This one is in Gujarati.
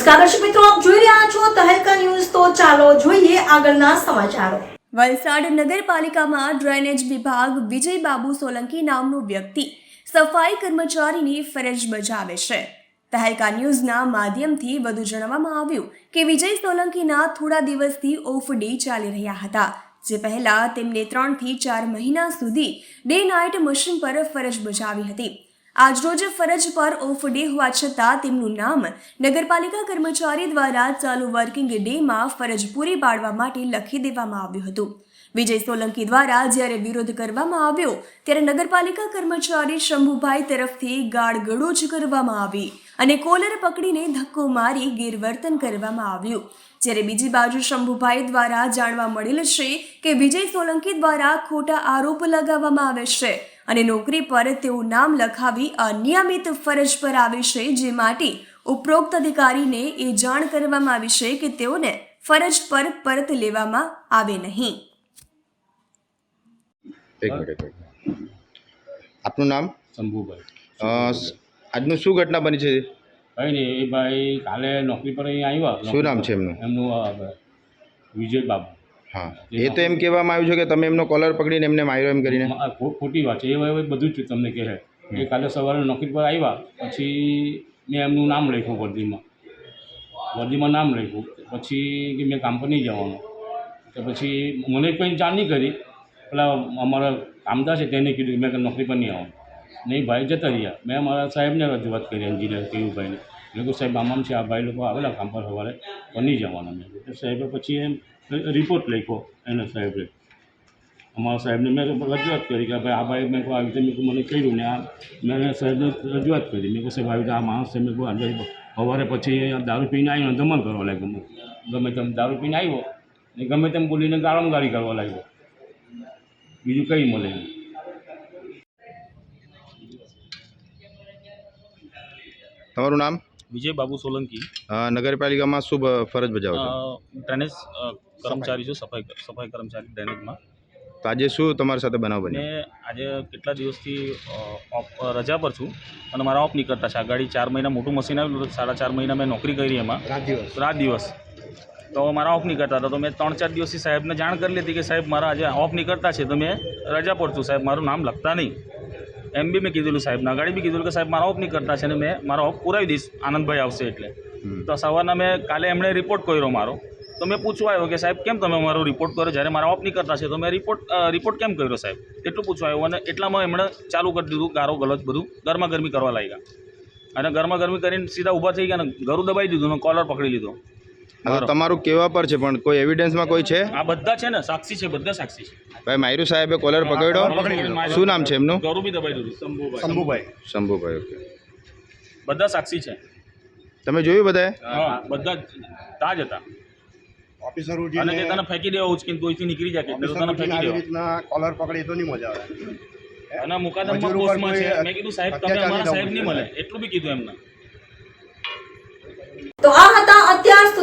મિત્રો, આપ જોઈ રહ્યા છો તહેલકા ન્યૂઝ. તો ચાલો જોઈએ આગળના સમાચારો. વલસાડ નગરપાલિકામાં ડ્રેનેજ વિભાગ વિજય બાબુ સોલંકી નામનો વ્યક્તિ સફાઈ કર્મચારીની ફરજ બજાવે છે. તહેલકા ન્યૂઝના માધ્યમથી વધુ જણાવવામાં આવ્યું કે વિજય સોલંકીના થોડા દિવસથી ઓફ ડે ચાલી રહ્યા હતા, જે પહેલા તેમને ત્રણથી ચાર મહિના સુધી ડે નાઇટ મશીન પર ફરજ બજાવી હતી. આજરોજ ફરજ પર ઓફ ડે હોવા છતાં તેમનું નામ નગરપાલિકા કર્મચારી દ્વારા ચાલુ વર્કિંગ ડેમાં ફરજ પૂરી પાડવા માટે લખી દેવામાં આવ્યું હતું. વિજય સોલંકી દ્વારા જ્યારે વિરોધ કરવામાં આવ્યો, ત્યારે નગરપાલિકા કર્મચારી શંભુભાઈ તરફથી ગાળગડોજ કરવામાં આવી. અને કોલર પકડીને ધક્કો મારી ગેરવર્તન કરવામાં આવ્યું. જ્યારે બીજી બાજુ શંભુભાઈ દ્વારા જાણવા મળેલ છે કે વિજય સોલંકી દ્વારા ખોટા આરોપ લગાવવામાં આવે છે અને નોકરી પર તેવું નામ લખાવી અનિયમિત ફરજ પર આવે છે જે માટે ઉપરોક્ત અધિકારીને એ જાણ કરવામાં આવી છે કે તેઓને ફરજ પર પરત લેવામાં આવે નહીં. એક મિનિટ આપનું નામ? શંભુભાઈ. આજનું શું ઘટના બની છે? કંઈ નહીં એ ભાઈ કાલે નોકરી પર અહીં આવ્યા. શું નામ છે એમનું? એમનું વિજય બાબુ. હા. એ તો એમ કહેવામાં આવ્યું છે કે તમે એમનો કોલર પકડીને એમને માર્યો એમ કરીને? ખોટી વાત છે. એ બધું જ તમને કહે. એ કાલે સવારે નોકરી પર આવ્યા પછી મેં એમનું નામ લખ્યું વર્દીમાં. વર્દીમાં નામ લખ્યું. પછી કે મેં કામ પર નહીં જવાનું. તો પછી મને કંઈ જાણ નહીં કરી. પેલા અમારા કામદાર છે તેને કીધું કે મેં નોકરી પર નહીં આવવાનું. નહીં, ભાઈ જતા રહ્યા. મેં મારા સાહેબને રજૂઆત કરી એન્જિનિયર કેયુભાઈને મેં કહ્યું સાહેબ, આમ આમ છે, આ ભાઈ લોકો આવેલા કામ પર સવારે, પણ નહીં જવાના. મેં તો સાહેબે પછી એમ રિપોર્ટ લખ્યો એને સાહેબે. અમારા સાહેબને મેં રજૂઆત કરી કે ભાઈ, આ ભાઈ મેં કહું આવી રીતે મેં મને કહ્યું ને આ મેં સાહેબને રજૂઆત કરી. મેં કહું સાહેબ, આવી રીતે આ માણસ છે, મેં કહું આજે સવારે પછી દારૂ પીને આવીને ને કરવા લાગ્યો ગમે તેમ દારૂ પીને આવ્યો ને ગમે તેમ બોલીને ગાળમગાળી કરવા લાગ્યો. બીજું કંઈ મળે નહીં. તમારું નામ? વિજય બાબુ સોલંકી. નગરપાલિકામાં શું ફરજ બજાવો છો? ડ્રેનેજ કર્મચારી છું સફાઈ સફાઈ કર્મચારી ડ્રેનેજમાં. તો આજે શું તમારી સાથે બનાવ બન્યો? આજે કેટલા દિવસથી ઓફ રજા પર છું અને મારા ઓફ નીકળતા છે. આગાડી ગાડી ચાર મહિના મોટું મશીન આવેલું સાડા ચાર મહિના મેં નોકરી કરી એમાં. રાત દિવસ. તો મારા ઓફ નીકળતા હતા તો મેં ત્રણ ચાર દિવસથી સાહેબને જાણ કરી લીધી કે સાહેબ મારા આજે ઓફ નીકળતા છે તો મેં રજા પર છું. સાહેબ મારું નામ લખતા નહીં. એમ બી મેં કીધેલું સાહેબના ગાડી બી કીધેલું કે સાહેબ મારા ઓફ નીકળતા છે અને મેં મારા ઓફ પુરાવી દઈશ આનંદભાઈ આવશે એટલે. તો સવારના મેં કાલે એમણે રિપોર્ટ કર્યો મારો. તો મેં પૂછવા આવ્યો કે સાહેબ કેમ તમે મારો રિપોર્ટ કર્યો? જ્યારે મારા ઓફ નહીં કરતા છે તો મેં રિપોર્ટ રિપોર્ટ કેમ કર્યો સાહેબ? એટલું પૂછવા આવ્યું અને એટલામાં એમણે ચાલુ કરી દીધું ગારો ગલત બધું ગરમા ગરમી કરવા લાગ્યા. અને ગરમા ગરમી કરીને સીધા ઊભા થઈ ગયા અને ગરું દબાઈ દીધું ને કોલર પકડી લીધો. તો તમારું કેવા પર છે? પણ કોઈ એવિડન્સમાં કોઈ છે? આ બધા છે ને સાક્ષી છે બધા સાક્ષી છે. ભાઈ માયરુ સાહેબે કોલર પકડ્યો? શું નામ છે એમનું? દબાઈ દીધું. શંભુભાઈ શંભુભાઈ ઓકે બધા સાક્ષી છે. તમે જોયું બધાએ? હા બધા તાજ હતા. ઓફિસરો અને તને ફેંકી દેવા ઉચકીને કોઈથી નીકળી જાય કે તને ફેંકી દેવા. રીતના કોલર પકડી તો નહીં મજા આવે. અને મુકાદમમાં પોસ્ટમાં છે. મેં કીધું સાહેબ તમે અમારા સાહેબ નહીં મળે. એટલું બી કીધું એમને. તો આ